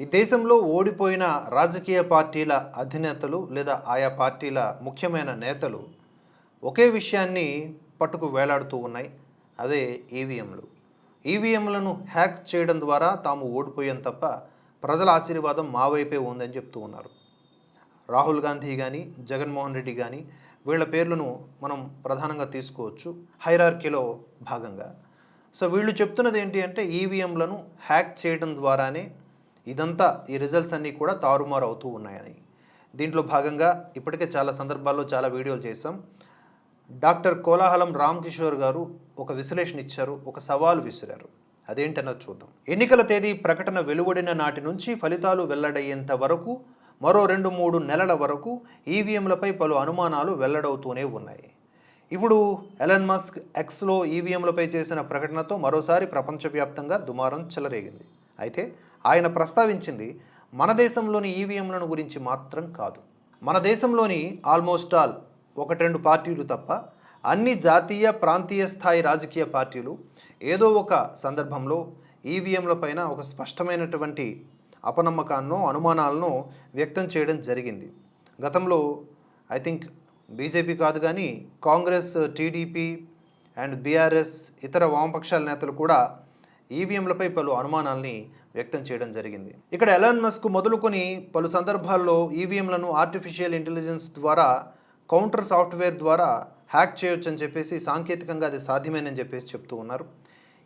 ఈ దేశంలో ఓడిపోయిన రాజకీయ పార్టీల అధినేతలు లేదా ఆయా పార్టీల ముఖ్యమైన నేతలు ఒకే విషయాన్ని పట్టుకు వేలాడుతూ ఉన్నాయి. అదే ఈవీఎంలు. ఈవీఎంలను హ్యాక్ చేయడం ద్వారా తాము ఓడిపోయాం తప్ప ప్రజల ఆశీర్వాదం మా వైపే ఉందని చెప్తూ ఉన్నారు. రాహుల్ గాంధీ కానీ జగన్మోహన్ రెడ్డి కానీ వీళ్ళ పేర్లను మనం ప్రధానంగా తీసుకోవచ్చు. హైరార్కీలో భాగంగా. సో వీళ్ళు చెప్తున్నది ఏంటి అంటే ఈవీఎంలను హ్యాక్ చేయడం ద్వారానే ఇదంతా ఈ రిజల్ట్స్ అన్నీ కూడా తారుమారు అవుతూ ఉన్నాయని. దీంట్లో భాగంగా ఇప్పటికే చాలా సందర్భాల్లో చాలా వీడియోలు చేసాం డాక్టర్ కోలాహలం రామ్ కిషోర్ గారు ఒక విశ్లేషణ ఇచ్చారు ఒక సవాలు విసిరారు. అదేంటన్నది చూద్దాం. ఎన్నికల తేదీ ప్రకటన వెలువడిన నాటి నుంచి ఫలితాలు వెల్లడయ్యేంత వరకు మరో రెండు మూడు నెలల వరకు ఈవీఎంలపై పలు అనుమానాలు వెల్లడవుతూనే ఉన్నాయి. ఇప్పుడు ఎలన్ మస్క్ ఎక్స్లో ఈవీఎంలపై చేసిన ప్రకటనతో మరోసారి ప్రపంచవ్యాప్తంగా దుమారం చెలరేగింది. అయితే ఆయన ప్రస్తావించింది మన దేశంలోని ఈవీఎంలను గురించి మాత్రం కాదు. మన దేశంలోని ఆల్మోస్ట్ ఆల్ ఒకటి రెండు పార్టీలు తప్ప అన్ని జాతీయ ప్రాంతీయ స్థాయి రాజకీయ పార్టీలు ఏదో ఒక సందర్భంలో ఈవీఎంల పైన ఒక స్పష్టమైనటువంటి అపనమ్మకాన్నో అనుమానాలను వ్యక్తం చేయడం జరిగింది. గతంలో ఐ థింక్ బీజేపీ కాదు కానీ కాంగ్రెస్ టీడీపీ అండ్ బీఆర్ఎస్ ఇతర వామపక్షాల నేతలు కూడా ఈవీఎంలపై పలు అనుమానాల్ని వ్యక్తం చేయడం జరిగింది. ఇక్కడ ఎలాన్ మస్క్ మొదలుకొని పలు సందర్భాల్లో ఈవీఎంలను ఆర్టిఫిషియల్ ఇంటెలిజెన్స్ ద్వారా కౌంటర్ సాఫ్ట్వేర్ ద్వారా హ్యాక్ చేయొచ్చు అని చెప్పేసి సాంకేతికంగా అది సాధ్యమేనని చెప్పేసి చెప్తూ ఉన్నారు.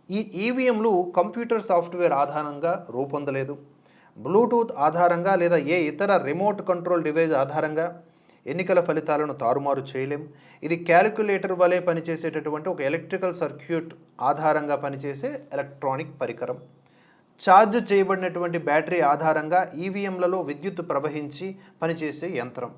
ఈ ఈవీఎంలు కంప్యూటర్ సాఫ్ట్వేర్ ఆధారంగా రూపొందలేదు. బ్లూటూత్ ఆధారంగా లేదా ఏ ఇతర రిమోట్ కంట్రోల్ డివైస్ ఆధారంగా ఎన్నికల ఫలితాలను తారుమారు చేయలేం. ఇది క్యాలిక్యులేటర్ వలె పనిచేసేటటువంటి ఒక ఎలక్ట్రికల్ సర్క్యూట్ ఆధారంగా పనిచేసే ఎలక్ట్రానిక్ పరికరం. ఛార్జ్ చేయబడినటువంటి బ్యాటరీ ఆధారంగా ఈవీఎంలలో విద్యుత్ ప్రవహించి పనిచేసే యంత్రం.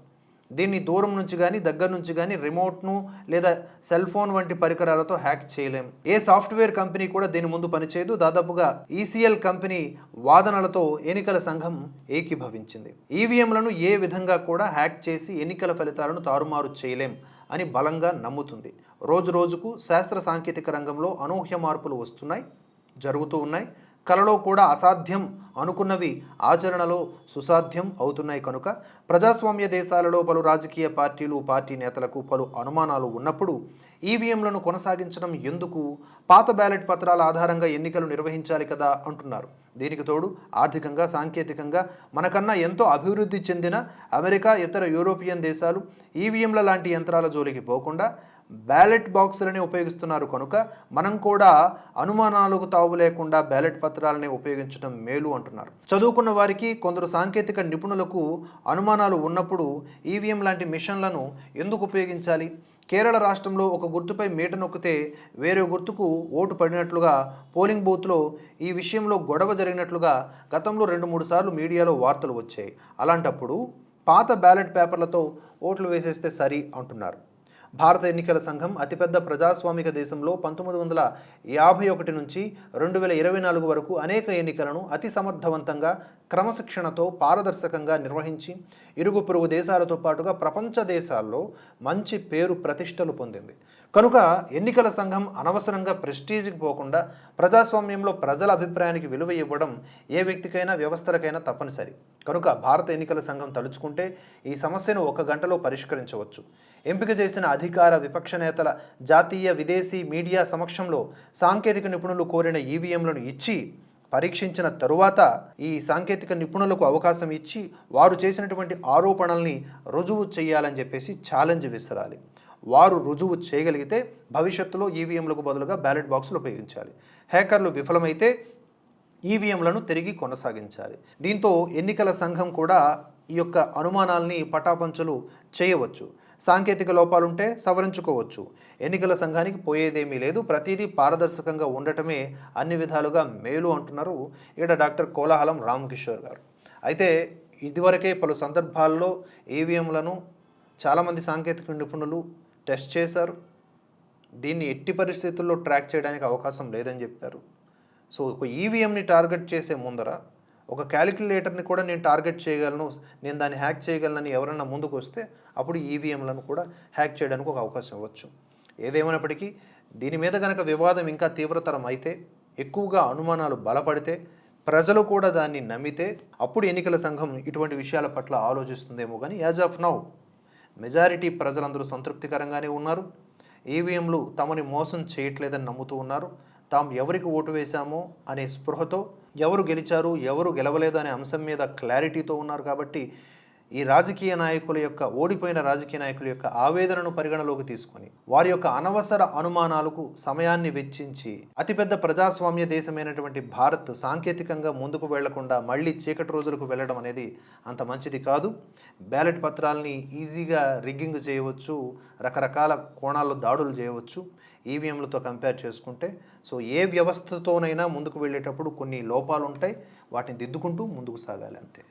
దీన్ని దూరం నుంచి కానీ దగ్గర నుంచి కానీ రిమోట్ను లేదా సెల్ ఫోన్ వంటి పరికరాలతో హ్యాక్ చేయలేం. ఏ సాఫ్ట్వేర్ కంపెనీ కూడా దీని ముందు పనిచేయదు. దాదాపుగా ఈసీఎల్ కంపెనీ వాదనలతో ఎన్నికల సంఘం ఏకీభవించింది. ఈవీఎంలను ఏ విధంగా కూడా హ్యాక్ చేసి ఎన్నికల ఫలితాలను తారుమారు చేయలేం అని బలంగా నమ్ముతుంది. రోజు రోజుకు శాస్త్ర సాంకేతిక రంగంలో అనూహ్య మార్పులు వస్తున్నాయి జరుగుతూ ఉన్నాయి. కలలో కూడా అసాధ్యం అనుకున్నవి ఆచరణలో సుసాధ్యం అవుతున్నాయి కనుక ప్రజాస్వామ్య దేశాలలో పలు రాజకీయ పార్టీలు పార్టీ నేతలకు పలు అనుమానాలు ఉన్నప్పుడు ఈవీఎంలను కొనసాగించడం ఎందుకు? పాత బ్యాలెట్ పత్రాల ఆధారంగా ఎన్నికలు నిర్వహించాలి కదా అంటున్నారు. దీనికి తోడు ఆర్థికంగా సాంకేతికంగా మనకన్నా ఎంతో అభివృద్ధి చెందిన అమెరికా ఇతర యూరోపియన్ దేశాలు ఈవీఎంల లాంటి యంత్రాల జోలికి పోకుండా బ్యాలెట్ బాక్సులని ఉపయోగిస్తున్నారు కనుక మనం కూడా అనుమానాలకు తావు లేకుండా బ్యాలెట్ పత్రాలని ఉపయోగించడం మేలు అంటున్నారు. చదువుకున్న వారికి కొందరు సాంకేతిక నిపుణులకు అనుమానాలు ఉన్నప్పుడు ఈవీఎం లాంటి మిషన్లను ఎందుకు ఉపయోగించాలి? కేరళ రాష్ట్రంలో ఒక గుర్తుపై మీట నొక్కితే వేరే గుర్తుకు ఓటు పడినట్లుగా పోలింగ్ బూత్లో ఈ విషయంలో గొడవ జరిగినట్లుగా గతంలో రెండు మూడు సార్లు మీడియాలో వార్తలు వచ్చాయి. అలాంటప్పుడు పాత బ్యాలెట్ పేపర్లతో ఓట్లు వేసేస్తే సరి అంటున్నారు. భారత ఎన్నికల సంఘం అతిపెద్ద ప్రజాస్వామిక దేశంలో పంతొమ్మిది వందల యాభై ఒకటి నుంచి రెండు వేల ఇరవై నాలుగు వరకు అనేక ఎన్నికలను అతి సమర్థవంతంగా క్రమశిక్షణతో పారదర్శకంగా నిర్వహించి ఇరుగు పొరుగు దేశాలతో పాటుగా ప్రపంచ దేశాల్లో మంచి పేరు ప్రతిష్టలు పొందింది. కనుక ఎన్నికల సంఘం అనవసరంగా ప్రెస్టీజ్కి పోకుండా ప్రజాస్వామ్యంలో ప్రజల అభిప్రాయానికి విలువ ఇవ్వడం ఏ వ్యక్తికైనా వ్యవస్థలకైనా తప్పనిసరి. కనుక భారత ఎన్నికల సంఘం తలుచుకుంటే ఈ సమస్యను ఒక గంటలో పరిష్కరించవచ్చు. ఎంపిక చేసిన అధికార విపక్ష నేతల జాతీయ విదేశీ మీడియా సమక్షంలో సాంకేతిక నిపుణులు కోరిన ఈవీఎంలను ఇచ్చి పరీక్షించిన తరువాత ఈ సాంకేతిక నిపుణులకు అవకాశం ఇచ్చి వారు చేసినటువంటి ఆరోపణల్ని రుజువు చేయాలని చెప్పేసి ఛాలెంజ్ విసరాలి. వారు రుజువు చేయగలిగితే భవిష్యత్తులో ఈవీఎంలకు బదులుగా బ్యాలెట్ బాక్సులు ఉపయోగించాలి. హ్యాకర్లు విఫలమైతే ఈవీఎంలను తిరిగి కొనసాగించాలి. దీంతో ఎన్నికల సంఘం కూడా ఈ యొక్క అనుమానాల్ని పటాపంచలు చేయవచ్చు. సాంకేతిక లోపాలుంటే సవరించుకోవచ్చు. ఎన్నికల సంఘానికి పోయేదేమీ లేదు. ప్రతిదీ పారదర్శకంగా ఉండటమే అన్ని విధాలుగా మేలు అంటున్నారు ఇక్కడ డాక్టర్ కోలాహలం రామకిషోర్ గారు. అయితే ఇదివరకే పలు సందర్భాల్లో ఈవీఎంలను చాలామంది సాంకేతిక నిపుణులు టెస్ట్ చేశారు. దీన్ని ఎట్టి పరిస్థితుల్లో ట్రాక్ చేయడానికి అవకాశం లేదని చెప్పారు. సో ఒక ఈవీఎంని టార్గెట్ చేసే ముందర ఒక క్యాలిక్యులేటర్ని కూడా నేను టార్గెట్ చేయగలను నేను దాన్ని హ్యాక్ చేయగలనని ఎవరైనా ముందుకు వస్తే అప్పుడు ఈవీఎంలను కూడా హ్యాక్ చేయడానికి ఒక అవకాశం ఇవ్వచ్చు. ఏదేమైనప్పటికీ దీని మీద కనుక వివాదం ఇంకా తీవ్రతరం అయితే ఎక్కువగా అనుమానాలు బలపడితే ప్రజలు కూడా దాన్ని నమ్మితే అప్పుడు ఎన్నికల సంఘం ఇటువంటి విషయాల పట్ల ఆలోచిస్తుందేమో కానీ యాజ్ ఆఫ్ నౌ మెజారిటీ ప్రజలందరూ సంతృప్తికరంగానే ఉన్నారు. ఈవీఎంలు తమని మోసం చేయట్లేదని నమ్ముతూ ఉన్నారు. తాము ఎవరికి ఓటు వేశామో అనే స్పృహతో ఎవరు గెలిచారు ఎవరు గెలవలేదు అనే అంశం మీద క్లారిటీతో ఉన్నారు కాబట్టి ఈ రాజకీయ నాయకుల యొక్క ఓడిపోయిన రాజకీయ నాయకుల యొక్క ఆవేదనను పరిగణలోకి తీసుకొని వారి యొక్క అనవసర అనుమానాలకు సమయాన్ని వెచ్చించి అతిపెద్ద ప్రజాస్వామ్య దేశమైనటువంటి భారత్ సాంకేతికంగా ముందుకు వెళ్ళకుండా మళ్ళీ చీకటి రోజులకు వెళ్ళడం అనేది అంత మంచిది కాదు. బ్యాలెట్ పత్రాలని ఈజీగా రిగ్గింగ్ చేయవచ్చు రకరకాల కోణాల్లో దాడులు చేయవచ్చు ఈవీఎంలతో కంపేర్ చేసుకుంటే. సో ఏ వ్యవస్థతోనైనా ముందుకు వెళ్ళేటప్పుడు కొన్ని లోపాలు ఉంటాయి వాటిని దిద్దుకుంటూ ముందుకు సాగాలి అంతే.